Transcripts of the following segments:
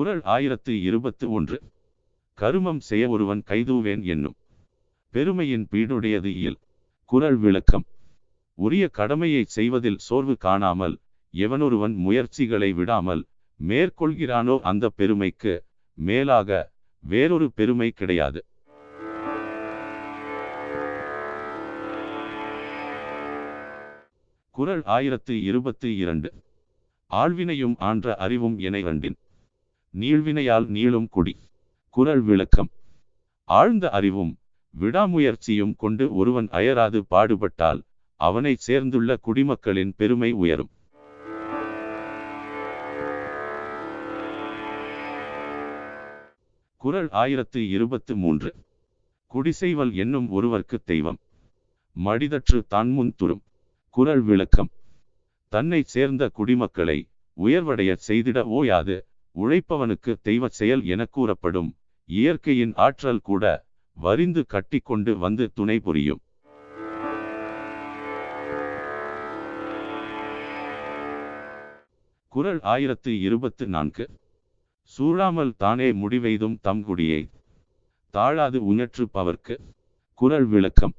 குரல் ஆயிரத்து இருபத்து ஒன்று. கருமம் செய்ய ஒருவன் கைதூவேன் என்னும். பெருமையின் பீடுடையது இயல். குரல் விளக்கம். உரிய கடமையை செய்வதில் சோர்வு காணாமல் எவனொருவன் முயற்சிகளை விடாமல் மேற்கொள்கிறானோ அந்த பெருமைக்கு மேலாக வேறொரு பெருமை கிடையாது. குறள் ஆயிரத்து இருபத்து இரண்டு. ஆழ்வினையும் ஆன்ற அறிவும் என இரண்டின் நீழ்வினையால் நீளும் குடி. குரல் விளக்கம். ஆழ்ந்த அறிவும் விடாமுயற்சியும் கொண்டு ஒருவன் அயராது பாடுபட்டால் அவனை சேர்ந்துள்ள குடிமக்களின் பெருமை உயரும். குரல் ஆயிரத்து இருபத்து மூன்று. குடிசைவல் என்னும் ஒருவர்க்கு தெய்வம். மடிதற்று தான் முன் துரும். குரல் விளக்கம். தன்னை சேர்ந்த குடிமக்களை உயர்வடைய செய்திட ஓயாது உழைப்பவனுக்கு தெய்வ செயல் என கூறப்படும். இயற்கையின் ஆற்றல் கூட வரிந்து கட்டிக்கொண்டு வந்து துணை புரியும். குறள் ஆயிரத்து இருபத்து நான்கு. சூழாமல் தானே முடிவெய்தும் தம்குடியை தாழாது உணற்று பவர்க்கு. குரல் விளக்கம்.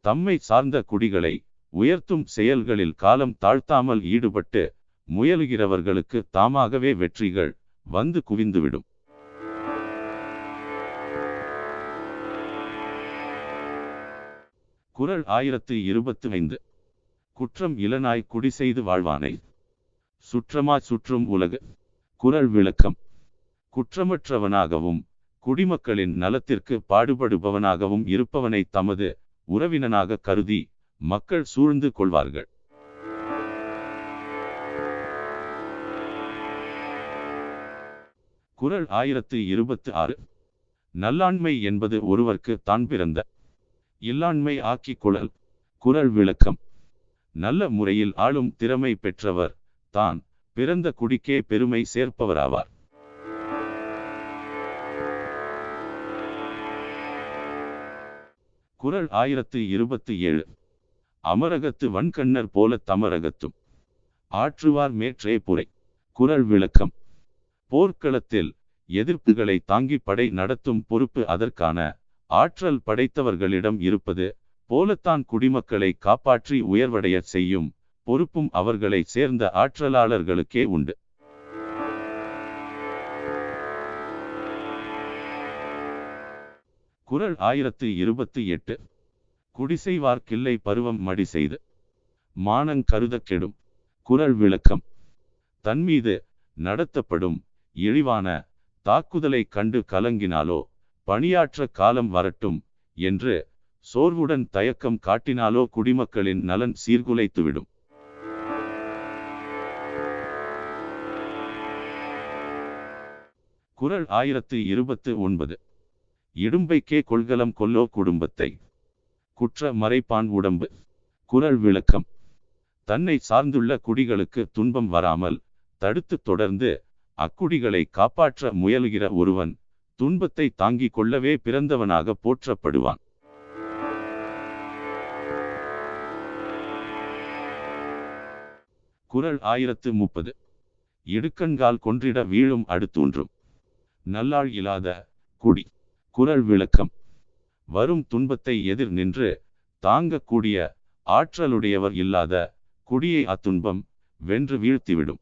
தம்மை சார்ந்த குடிகளை உயர்த்தும் செயல்களில் காலம் தாழ்த்தாமல் ஈடுபட்டு முயலுகிறவர்களுக்கு தாமாகவே வெற்றிகள் வந்து குவிந்துவிடும். குரல் ஆயிரத்து இருபத்து ஐந்து குற்றம் இளனாய் குடி செய்து வாழ்வானை. சுற்றமா சுற்றும் உலகு. குரல் விளக்கம். குற்றமற்றவனாகவும் குடிமக்களின் நலத்திற்கு பாடுபடுபவனாகவும் இருப்பவனை தமது உறவினனாக கருதி மக்கள் சூழ்ந்து கொள்வார்கள். குரல் ஆயிரத்து இருபத்து ஆறு. நல்லாண்மை என்பது ஒருவர்க்கு தான் பிறந்த இல்லாண்மை ஆக்கிக் குழல் குரல் விளக்கம். நல்ல முறையில் ஆளும் திறமை பெற்றவர் தான் பிறந்த குடிக்கே பெருமை சேர்ப்பவராவார். குறள் ஆயிரத்து இருபத்தி ஏழு. அமரகத்து வன்கண்ணர் போல தமரகத்தும். ஆற்றுவார் மேற்றே புரை குரல் விளக்கம். போர்க்களத்தில் எதிர்ப்புகளை தாங்கி படை நடத்தும் பொறுப்பு அதற்கான ஆற்றல் படைத்தவர்களிடம் இருப்பது போலத்தான் குடிமக்களை காப்பாற்றி உயர்வடைய செய்யும் பொறுப்பும் அவர்களை சேர்ந்த ஆற்றலாளர்களுக்கே உண்டு. குறள் ஆயிரத்து இருபத்தி எட்டு. குடிசைவார்க்கில்லை பருவம் மடி செய்து. மானங் கருதக் கெடும். குரல் விளக்கம். தன்மீது நடத்தப்படும் இழிவான தாக்குதலை கண்டு கலங்கினாலோ பணியாற்ற காலம் வரட்டும் என்று சோர்வுடன் தயக்கம் காட்டினாலோ குடிமக்களின் நலன் சீர்குலைத்துவிடும். குரல் ஆயிரத்து இருபத்து ஒன்பது. இடும்பைக்கே கொள்கலம் கொல்லோ குடும்பத்தை. குற்ற மறைப்பான் உடம்பு. குரல் விளக்கம். தன்னை சார்ந்துள்ள குடிகளுக்கு துன்பம் வராமல் தடுத்து தொடர்ந்து அக்குடிகளை காப்பாற்ற முயலுகிற ஒருவன் துன்பத்தை தாங்கிக் கொள்ளவே பிறந்தவனாக போற்றப்படுவான். குரல் ஆயிரத்து முப்பது. இடுக்கண்கால் கொன்றிட வீழும் அடுத்தூன்றும். நல்லாள் இல்லாத குடி. குரல் விளக்கம். வரும் துன்பத்தை எதிர் நின்று தாங்கக்கூடிய ஆற்றலுடையவர் இல்லாத குடியை அத்துன்பம் வென்று வீழ்த்திவிடும்.